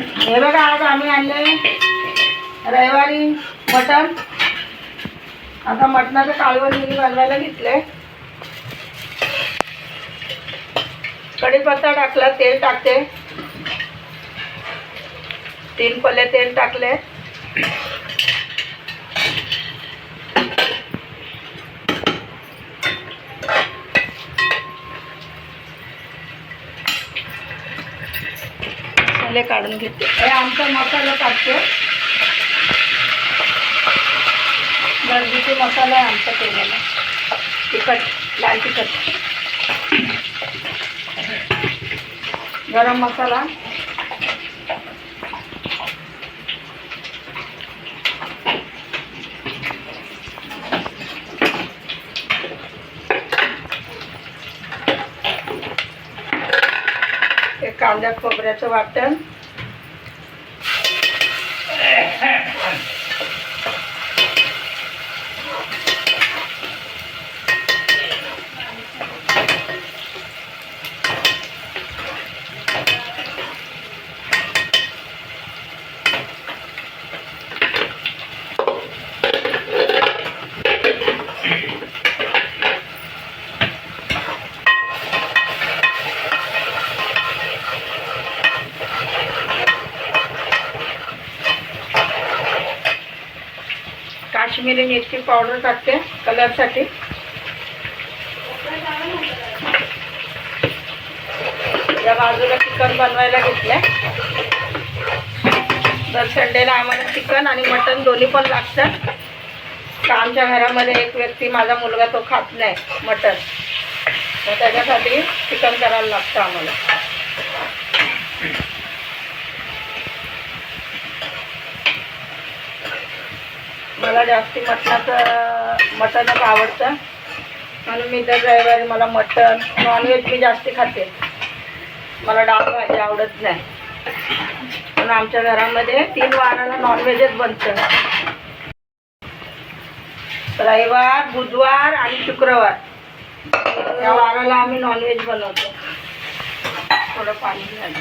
हे बघा आज आम्ही आणले रविवारी मटण. आता मटणाचं कालवण मी बनवायला घेतलंय. कढीपत्ता टाकला तेल टाकते. तीन पल्ले तेल टाकले मसाले काढून घेते. हे आमचा मसाला काढतो गर्दीचे मसाला आहे आमचा केलेला तिखट लाल तिखट. गरम मसाला हे कांदा खोबऱ्याचं वाटण. काश्मीरी मिरची पावडर टाकते कलरसाठी. या बाजूला चिकन बनवायला घेतलंय. दर संडेला आम्हाला चिकन आणि मटन दोन्ही पण लागतं तर आमच्या घरामध्ये एक व्यक्ती माझा मुलगा तो खात नाही मटन. तर त्याच्यासाठी चिकन करायला लागतं आम्हाला. मला जास्ती मटणाचं मटणच आवडतं. म्हणून मी दर रविवारी मला मटण नॉनव्हेज मी जास्ती खाते. मला डाळ भाजी आवडत नाही. पण आमच्या घरामध्ये तीन वाराला नॉनव्हेजच बनतं. रविवार बुधवार आणि शुक्रवार. या वाराला आम्ही नॉनव्हेज बनवतो. थोडं पाणी झालं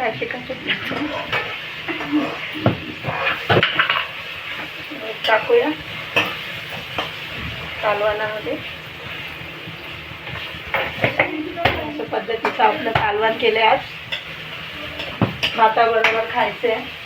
काय शिकायचं टाकूया तालवानामध्ये पद्धतीचं आपलं कालवण केलं आज. भाताबरोबर आहे